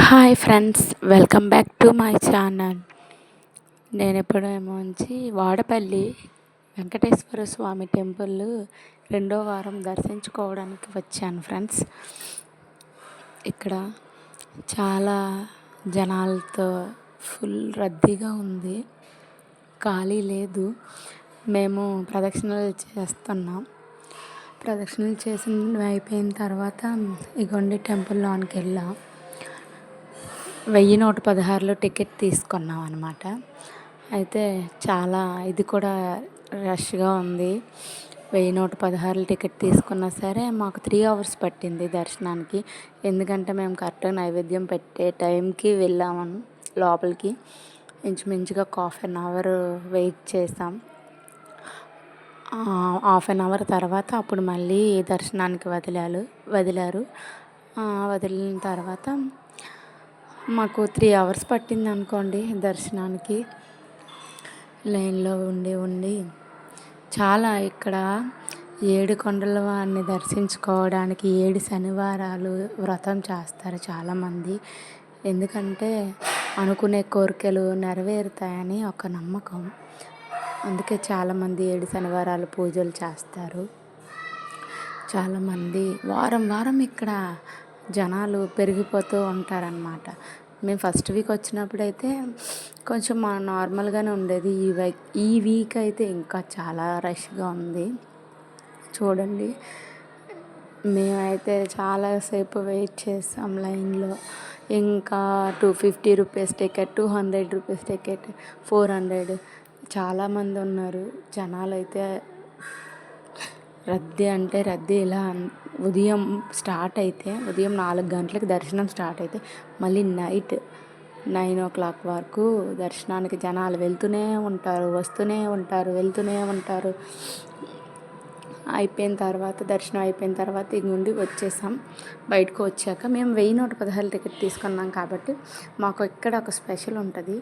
Hi friends welcome back to my channel నేను ఎప్పుడేమో నుంచి వాడపల్లి వెంకటేశ్వర స్వామి టెంపుల్ రెండో వారం దర్శించుకోవడానికి వచ్చాను ఫ్రెండ్స్ ఇక్కడ చాలా జనాలతో ఫుల్ రద్దీగా ఉంది. ఖాళీ లేదు. మేము ప్రదక్షిణలు చేస్తున్నాం. ప్రదక్షిణలు చేసిన అయిపోయిన తర్వాత ఇగోండి టెంపుల్ లోనికి వెళ్ళాం. వెయ్యి నూట పదహారులో టికెట్ తీసుకున్నాం అనమాట అయితే చాలా ఇది కూడా రష్గా ఉంది. వెయ్యి నూట పదహారులు టికెట్ తీసుకున్నా సరే మాకు త్రీ అవర్స్ పట్టింది దర్శనానికి. ఎందుకంటే మేము కరెక్ట్గా నైవేద్యం పెట్టే టైంకి వెళ్ళాము లోపలికి. ఇంచుమించుగా ఒక హాఫ్ అన్ అవర్ వెయిట్ చేసాం. హాఫ్ అన్ అవర్ తర్వాత అప్పుడు మళ్ళీ దర్శనానికి వదిలారు. వదిలారు వదిలిన తర్వాత మాకు త్రీ అవర్స్ పట్టింది అనుకోండి దర్శనానికి. లైన్లో ఉండి ఉండి. చాలా ఇక్కడ ఏడు కొండల వారిని దర్శించుకోవడానికి ఏడు శనివారాలు వ్రతం చేస్తారు చాలామంది. ఎందుకంటే అనుకునే కోరికలు నెరవేరుతాయని ఒక నమ్మకం. అందుకే చాలామంది ఏడు శనివారాలు పూజలు చేస్తారు. చాలామంది వారం వారం ఇక్కడ జనాలు పెరిగిపోతూ ఉంటారనమాట మేము ఫస్ట్ వీక్ వచ్చినప్పుడు అయితే కొంచెం మా నార్మల్గానే ఉండేది. ఈ వీక్ ఈ వీక్ అయితే ఇంకా చాలా రష్గా ఉంది. చూడండి. మేమైతే చాలాసేపు వెయిట్ చేసాం లైన్లో. ఇంకా two fifty rupees ticket two hundred rupees ticket four hundred. చాలామంది ఉన్నారు. జనాలు అయితే రద్దీ అంటే రద్దీ ఇలా ఉదయం స్టార్ట్ అయితే ఉదయం నాలుగు గంటలకు దర్శనం స్టార్ట్ అయితే మళ్ళీ నైట్ నైన్ ఓ క్లాక్ వరకు దర్శనానికి జనాలు వెళ్తూనే ఉంటారు వస్తూనే ఉంటారు వెళ్తూనే ఉంటారు. అయిపోయిన తర్వాత దర్శనం అయిపోయిన తర్వాత ఇంగుండి వచ్చేసాం. బయటకు వచ్చాక మేము వెయ్యి నూట పదహారు టికెట్ తీసుకున్నాం కాబట్టి మాకు ఇక్కడ ఒక స్పెషల్ ఉంటుంది.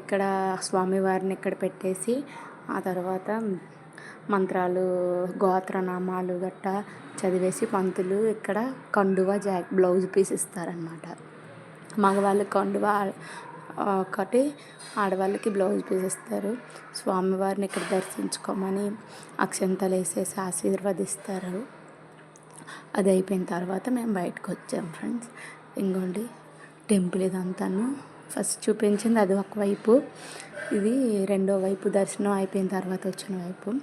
ఇక్కడ స్వామివారిని ఇక్కడ పెట్టేసి ఆ తర్వాత మంత్రాలు గోత్రనామాలు గట్టా చదివేసి పంతులు ఇక్కడ కండువ జాక్ బ్లౌజ్ పీస్ ఇస్తారనమాట మగవాళ్ళకి కండువ ఒకటి ఆడవాళ్ళకి బ్లౌజ్ పీస్ ఇస్తారు. స్వామివారిని ఇక్కడ దర్శించుకోమని అక్షంతలు వేసేసి ఆశీర్వదిస్తారు. అది అయిపోయిన తర్వాత మేము బయటకు వచ్చాం ఫ్రెండ్స్. ఇంకోండి టెంపుల్ ఇదంతాను. ఫస్ట్ చూపించింది అది ఒకవైపు ఇది రెండో వైపు. దర్శనం అయిపోయిన తర్వాత వచ్చిన వైపు.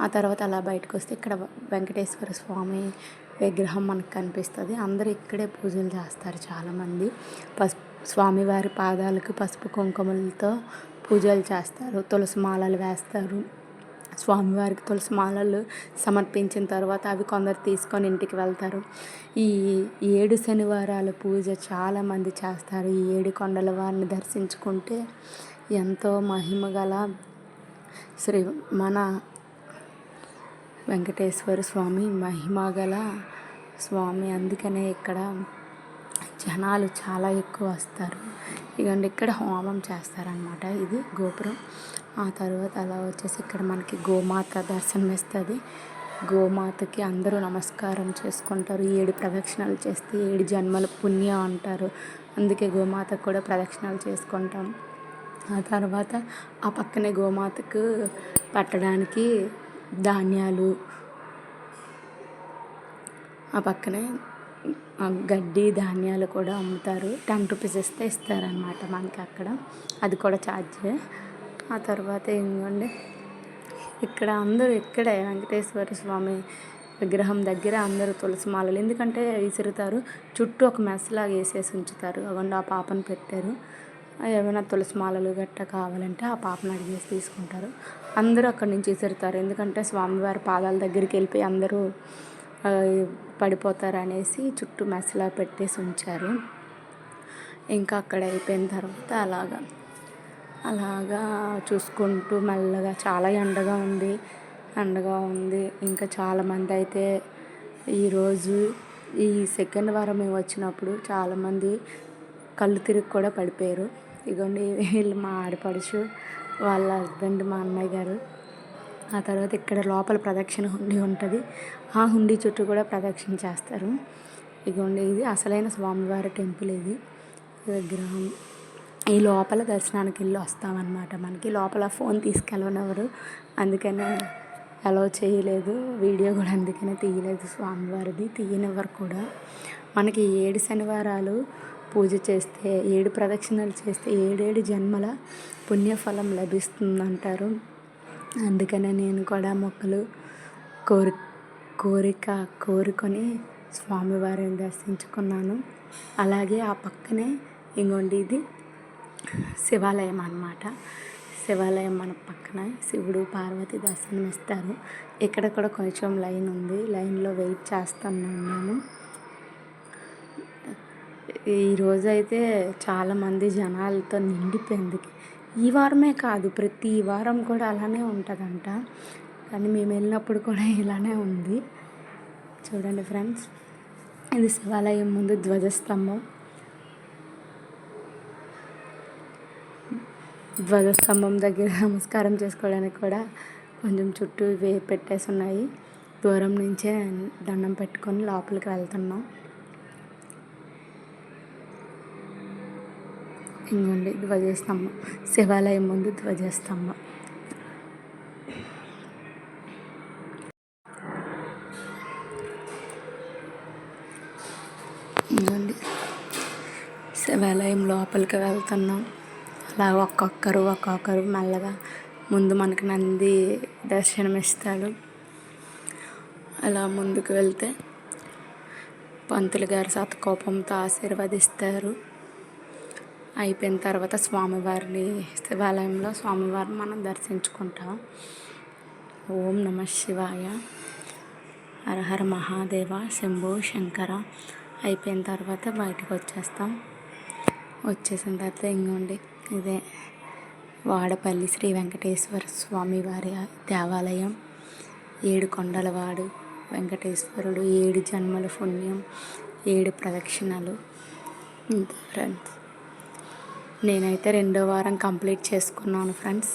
ఆ తర్వాత అలా బయటకు వస్తే ఇక్కడ వెంకటేశ్వర స్వామి విగ్రహం మనకు కనిపిస్తుంది. అందరూ ఇక్కడే పూజలు చేస్తారు చాలామంది. పసుపు స్వామివారి పాదాలకు పసుపు కుంకుమలతో పూజలు చేస్తారు. తులసి మాలలు వేస్తారు. స్వామివారికి తులసి మాలలు సమర్పించిన తర్వాత అవి కొందరు తీసుకొని ఇంటికి వెళ్తారు. ఈ ఏడు శనివారాల పూజ చాలామంది చేస్తారు. ఈ ఏడు కొండల వారిని దర్శించుకుంటే ఎంతో మహిమ గల శ్రీ మన వెంకటేశ్వర స్వామి మహిమ గల స్వామి. అందుకనే ఇక్కడ జనాలు చాలా ఎక్కువ వస్తారు. ఇదండి ఇక్కడ హోమం చేస్తారనమాట ఇది గోపురం. ఆ తర్వాత అలా వచ్చేసి ఇక్కడ మనకి గోమాత దర్శనం ఇస్తుంది గోమాతకి అందరూ నమస్కారం చేసుకుంటారు. ఏడు ప్రదక్షిణాలు చేస్తే ఏడు జన్మల పుణ్యం అంటారు. అందుకే గోమాతకు కూడా ప్రదక్షిణాలు చేసుకుంటాం. ఆ తర్వాత ఆ పక్కనే గోమాతకు పెట్టడానికి ధాన్యాలు ఆ పక్కనే గడ్డి ధాన్యాలు కూడా అమ్ముతారు. టెన్ రూపీస్ ఇస్తే ఇస్తారనమాట మనకి అక్కడ. అది కూడా ఛార్జే. ఆ తర్వాత ఏంటంటే ఇక్కడ అందరూ ఇక్కడే వెంకటేశ్వర స్వామి విగ్రహం దగ్గర అందరూ తులసి మాలలు. ఎందుకంటే విసురుతారు. చుట్టూ ఒక మెస్లాగా వేసేసి ఉంచుతారు. అవ్వండి ఆ పాపను పెట్టారు. ఏమైనా తులసి మాలలు గట్ట కావాలంటే ఆ పాపను అడిగేసి తీసుకుంటారు. అందరూ అక్కడి నుంచి విసురుతారు. ఎందుకంటే స్వామివారి పాదాల దగ్గరికి వెళ్ళిపోయి అందరూ పడిపోతారు అనేసి చుట్టూ మెస్లా పెట్టేసి ఉంచారు. ఇంకా అక్కడ అయిపోయిన తర్వాత అలాగా అలాగా చూసుకుంటూ మెల్లగా చాలా ఎండగా ఉంది ఎండగా ఉంది. ఇంకా చాలామంది అయితే ఈరోజు ఈ సెకండ్ వారం మేము వచ్చినప్పుడు చాలామంది కళ్ళు తిరిగి కూడా పడిపోయారు. ఇగోండి వీళ్ళు మా ఆడపడుచు వాళ్ళ హస్బెండ్ మా అన్నయ్య గారు. ఆ తర్వాత ఇక్కడ లోపల ప్రదక్షిణ హుండీ ఉంటుంది. ఆ హుండీ చుట్టూ కూడా ప్రదక్షిణ చేస్తారు. ఇగోండి ఇది అసలైన స్వామివారి టెంపుల్ ఇది విగ్రహం. ఈ లోపల దర్శనానికి వెళ్ళి వస్తామన్నమాట. మనకి లోపల ఫోన్ తీసుకెళ్ళనివ్వరు అందుకనే అలో చేయలేదు. వీడియో కూడా అందుకనే తీయలేదు స్వామివారిది. తీయనివ్వరు కూడా. మనకి ఏడు శనివారాలు పూజ చేస్తే ఏడు ప్రదక్షిణలు చేస్తే ఏడేడు జన్మల పుణ్యఫలం లభిస్తుందంటారు. అందుకనే నేను కూడా మొక్కలు కోరి కోరిక కోరుకొని స్వామివారిని దర్శించుకున్నాను. అలాగే ఆ పక్కనే ఇంకోండి ఇది శివాలయం అన్నమాట. శివాలయం మన పక్కన. శివుడు పార్వతి దర్శనం ఇస్తారు. ఇక్కడ కూడా కొంచెం లైన్ ఉంది. లైన్లో వెయిట్ చేస్తున్నాను ఈరోజు అయితే చాలామంది జనాలతో నిండిపోయింది. ఈ వారమే కాదు ప్రతి వారం కూడా అలానే ఉంటుందంట. కానీ మేము వెళ్ళినప్పుడు కూడా ఇలానే ఉంది. చూడండి ఫ్రెండ్స్ ఇది శివాలయం ముందు ధ్వజస్తంభం. ధ్వజస్తంభం దగ్గర నమస్కారం చేసుకోవడానికి కూడా కొంచెం చుట్టూ వే పెట్టేసి ఉన్నాయి. దూరం నుంచే దండం పెట్టుకొని లోపలికి వెళ్తున్నాం. ఇంకోండి ధ్వజస్తంభం. శివాలయం ముందు ధ్వజస్తంభం. ఇంకోండి శివాలయం లోపలికి వెళ్తున్నాం. అలా ఒక్కొక్కరు ఒక్కొక్కరు మెల్లగా ముందు మనకి నంది దర్శనమిస్తాడు. అలా ముందుకు వెళ్తే పంతులు గారు సతకోపంతో ఆశీర్వదిస్తారు. అయిపోయిన తర్వాత స్వామివారిని శివాలయంలో స్వామివారిని మనం దర్శించుకుంటాం. ఓం నమ శివాయ. హరహర మహాదేవ శంభో శంకర. అయిపోయిన తర్వాత బయటకు వచ్చేస్తాం. వచ్చేసిన తర్వాత ఇంకోండి ఇదే వాడపల్లి శ్రీ వెంకటేశ్వర స్వామి వారి దేవాలయం ఏడు కొండలవాడు వెంకటేశ్వరుడు ఏడు జన్మల పుణ్యం ఏడు ప్రదక్షిణలు. ఫ్రెండ్స్ నేనైతే రెండో వారం కంప్లీట్ చేసుకున్నాను ఫ్రెండ్స్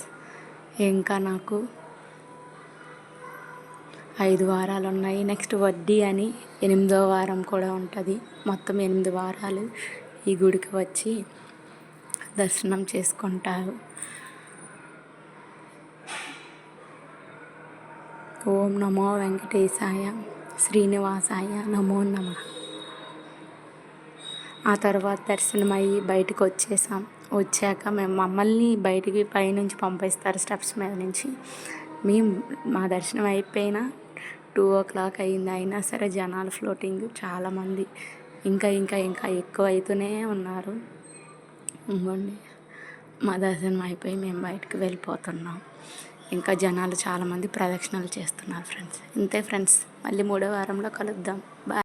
ఇంకా నాకు ఐదు వారాలు ఉన్నాయి. నెక్స్ట్ వడ్డీ అని ఎనిమిదో వారం కూడా ఉంటుంది. మొత్తం ఎనిమిది వారాలు ఈ గుడికి వచ్చి దర్శనం చేసుకుంటారు. ఓం నమో వెంకటేశాయ శ్రీనివాసాయ నమో నమ. ఆ తర్వాత దర్శనం అయ్యి బయటకు వచ్చేసాం. వచ్చాక మేము మమ్మల్ని బయటికి పైనుంచి పంపిస్తారు స్టెప్స్ మీద నుంచి. మేము మా దర్శనం అయిపోయినా టూ ఓ క్లాక్ అయింది. అయినా సరే జనాలు ఫ్లోటింగ్ చాలామంది ఇంకా ఇంకా ఇంకా ఎక్కువ అవుతూనే ఉన్నారు. ఇంకోండి మా దర్శనం అయిపోయి మేము బయటకు వెళ్ళిపోతున్నాం. ఇంకా జనాలు చాలామంది ప్రదక్షిణలు చేస్తున్నారు ఫ్రెండ్స్. ఇంతే ఫ్రెండ్స్. మళ్ళీ మూడో వారంలో కలుద్దాం. బాయ్.